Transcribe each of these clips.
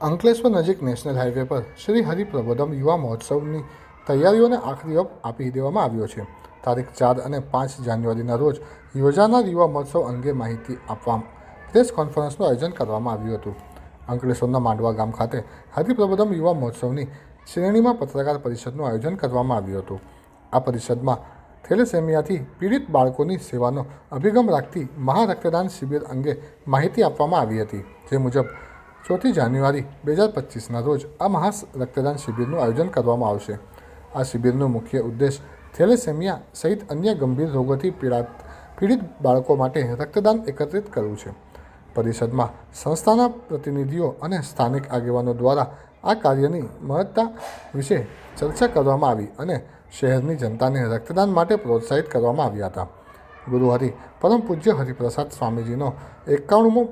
અંકલેશ્વર નજીક national highway પર શ્રી હરિપ્રબોધમ યુવા મહોત્સવની તૈયારીઓને આખરી ઓપ આપી દેવામાં આવ્યો છે. તારીખ ચાર અને પાંચ જાન્યુઆરીના રોજ યોજાનાર યુવા મહોત્સવ અંગે માહિતી આપવા પ્રેસ કોન્ફરન્સનું આયોજન કરવામાં આવ્યું હતું. અંકલેશ્વરના માંડવા ગામ ખાતે હરિપ્રબોધમ યુવા મહોત્સવની શ્રેણીમાં પત્રકાર પરિષદનું આયોજન કરવામાં આવ્યું હતું. આ પરિષદમાં થેલેસેમિયાથી પીડિત બાળકોની સેવાનો અભિગમ રાખતી મહારક્તદાન શિબિર અંગે માહિતી આપવામાં આવી હતી. જે મુજબ ચોથી જાન્યુઆરી બે હજાર પચીસના રોજ આ મહા રક્તદાન શિબિરનું આયોજન કરવામાં આવશે. આ શિબિરનો મુખ્ય ઉદ્દેશ થેલેસેમિયા સહિત અન્ય ગંભીર રોગોથી પીડાત, પીડિત બાળકો માટે રક્તદાન એકત્રિત કરવું છે. પરિષદમાં સંસ્થાના પ્રતિનિધિઓ અને સ્થાનિક આગેવાનો દ્વારા આ કાર્યની મહત્તા વિશે ચર્ચા કરવામાં આવી અને શહેરની જનતાને રક્તદાન માટે પ્રોત્સાહિત કરવામાં આવ્યા હતા. ગુરુહરિ પરમ પૂજ્ય હરિપ્રસાદ સ્વામીજીનો એકાણુંમો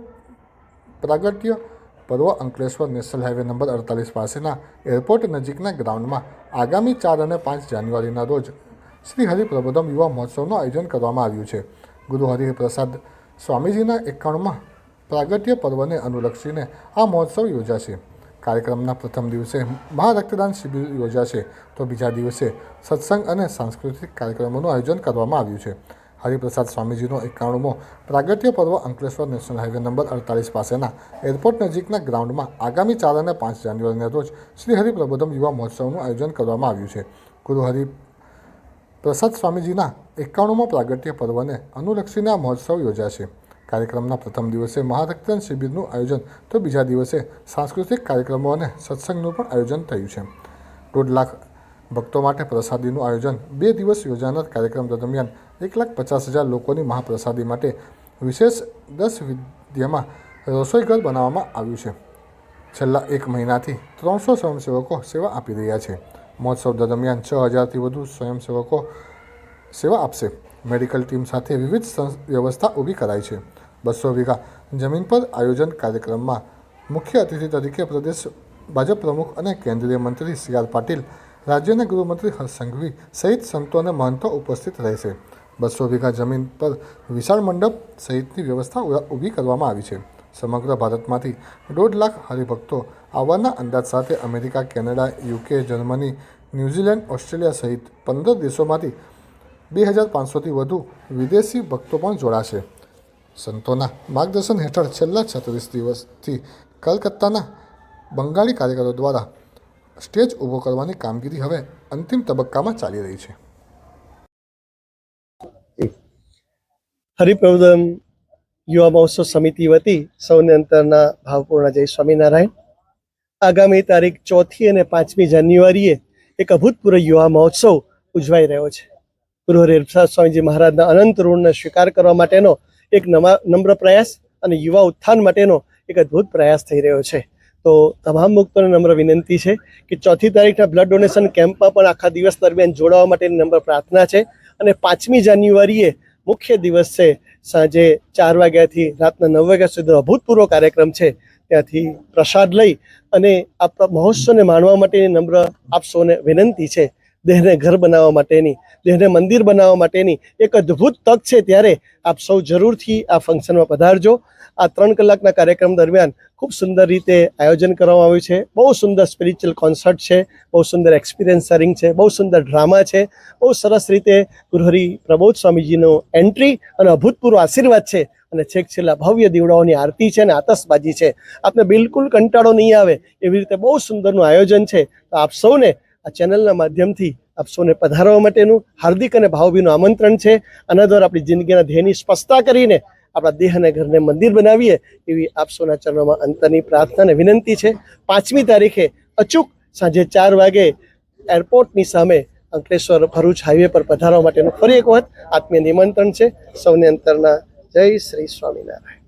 પ્રાગટ્ય પર્વ અંકલેશ્વર નેશનલ હાઈવે નંબર અડતાલીસ પાસેના એરપોર્ટ નજીકના ગ્રાઉન્ડમાં આગામી ચાર અને પાંચ જાન્યુઆરીના રોજ શ્રી હરિપ્રબોધમ યુવા મહોત્સવનું આયોજન કરવામાં આવ્યું છે. ગુરુ હરિપ્રસાદ સ્વામીજીના એકાણમાં પ્રાગટ્ય પર્વને અનુલક્ષીને આ મહોત્સવ યોજાશે. કાર્યક્રમના પ્રથમ દિવસે મહારક્તદાન શિબિર યોજાશે. તો બીજા દિવસે સત્સંગ અને સાંસ્કૃતિક કાર્યક્રમોનું આયોજન કરવામાં આવ્યું છે. હરિપ્રસાદ સ્વામીજીનો એકાણુંમો પ્રાગટ્ય પર્વ અંકલેશ્વર નેશનલ હાઈવે નંબર અડતાલીસ પાસેના એરપોર્ટ નજીકના ગ્રાઉન્ડમાં આગામી ચાર અને પાંચ જાન્યુઆરીના રોજ શ્રી હરિપ્રબોધમ યુવા મહોત્સવનું આયોજન કરવામાં આવ્યું છે. ગુરુ હરિ પ્રસાદ સ્વામીજીના એકાણુંમો પ્રાગટ્ય પર્વને અનુલક્ષીને આ મહોત્સવ યોજાશે. કાર્યક્રમના પ્રથમ દિવસે મહારક્તદાન શિબિરનું આયોજન તો બીજા દિવસે સાંસ્કૃતિક કાર્યક્રમો અને સત્સંગનું પણ આયોજન થયું છે. દોઢ લાખ ભક્તો માટે પ્રસાદીનું આયોજન. બે દિવસ યોજાનાર કાર્યક્રમ દરમિયાન એક લાખ પચાસ હજાર લોકોની મહાપ્રસાદી માટે વિશેષ દસ વિદ્યામાં રસોઈઘર બનાવવામાં આવ્યું છે. છેલ્લા એક મહિનાથી ત્રણસો સ્વયંસેવકો સેવા આપી રહ્યા છે. મહોત્સવ દરમિયાન છ હજારથી વધુ સ્વયંસેવકો સેવા આપશે. મેડિકલ ટીમ સાથે વિવિધ વ્યવસ્થા ઊભી કરાઈ છે. બસો વીઘા જમીન પર આયોજન કાર્યક્રમમાં મુખ્ય અતિથિ તરીકે પ્રદેશ ભાજપ પ્રમુખ અને કેન્દ્રીય મંત્રી સી આર પાટીલ રાજ્યના ગૃહમંત્રી હર્ષ સંઘવી સહિત સંતો અને મહંતો ઉપસ્થિત રહેશે. બસો વીઘા જમીન પર વિશાળ મંડપ સહિતની વ્યવસ્થા ઊભી કરવામાં આવી છે. સમગ્ર ભારતમાંથી દોઢ લાખ હરિભક્તો આવવાના અંદાજ સાથે America, Canada, UK, Germany, New Zealand, Australia સહિત પંદર દેશોમાંથી બે હજાર પાંચસોથી વધુ વિદેશી ભક્તો પણ જોડાશે. સંતોના માર્ગદર્શન હેઠળ છેલ્લા છત્રીસ દિવસથી કલકત્તાના બંગાળી કાર્યકરો દ્વારા સ્ટેજ ઊભો કરવાની કામગીરી હવે અંતિમ તબક્કામાં ચાલી રહી છે. હરિપ્રવદન યુવા મહોત્સવ સમિતિ વતી સૌને અંતરના ભાવપૂર્ણ જય સ્વામિનારાયણ. આગામી તારીખ ચોથી અને પાંચમી જાન્યુઆરીએ એક અભૂતપૂર્વ યુવા મહોત્સવ ઉજવાઈ રહ્યો છે. ગુરુ હરિપ્રસાદ સ્વામીજી મહારાજના અનંત ઋણને સ્વીકાર કરવા માટેનો એક નવા નમ્ર પ્રયાસ અને યુવા ઉત્થાન માટેનો એક અદ્ભુત પ્રયાસ થઈ રહ્યો છે. તો તમામ મુક્તોને નમ્ર વિનંતી છે કે ચોથી તારીખના બ્લડ ડોનેશન કેમ્પમાં પણ આખા દિવસ દરમિયાન જોડાવા માટેની નમ્ર પ્રાર્થના છે. અને પાંચમી જાન્યુઆરીએ મુખ્ય દિવસ છે સાંજે ચાર વાગ્યાથી રાતના નવ વાગ્યા સુધીનો અભૂતપૂર્વ કાર્યક્રમ છે. ત્યાંથી પ્રસાદ લઈ અને આ મહોત્સવને માણવા માટેની નમ્ર આપ વિનંતી છે. દેહને ઘર બનાવવા માટેની, દેહને મંદિર બનાવવા માટેની એક અદ્ભુત તક છે ત્યારે આપ સૌ જરૂરથી આ ફંક્શનમાં પધારજો. આ ત્રણ કલાકના કાર્યક્રમ દરમિયાન ખૂબ સુંદર રીતે આયોજન કરવામાં આવ્યું છે. બહુ સુંદર સ્પિરિચ્યુઅલ કોન્સર્ટ છે. બહુ સુંદર એક્સપિરિયન્સ શેરિંગ છે. બહુ સુંદર ડ્રામા છે. બહુ સરસ રીતે ગુરુહરિ પ્રબોધ સ્વામીજીનો એન્ટ્રી અને અભૂતપૂર્વ આશીર્વાદ છે. અને છેક છેલ્લા ભવ્ય દીવડાઓની આરતી છે અને આતશબાજી છે. આપને બિલકુલ કંટાળો નહીં આવે એવી રીતે બહુ સુંદરનું આયોજન છે. તો આપ સૌને આ ચેનલના માધ્યમથી આપ સૌને પધારવા માટેનું હાર્દિક અને ભાવભીનું આમંત્રણ છે. આના દ્વારા આપણી જિંદગીના ધ્યેયની સ્પષ્ટતા કરીને આપણા દેહ અને ઘરને મંદિર બનાવીએ એવી આપ સૌના ચરણોમાં અંતરની પ્રાર્થના અને વિનંતી છે. પાંચમી તારીખે અચૂક સાંજે ચાર વાગે એરપોર્ટની સામે અંકલેશ્વર ભરૂચ હાઈવે પર પધારવા માટેનું ફરી એક વખત આત્મીય નિમંત્રણ છે. સૌને અંતરના જય શ્રી સ્વામિનારાયણ.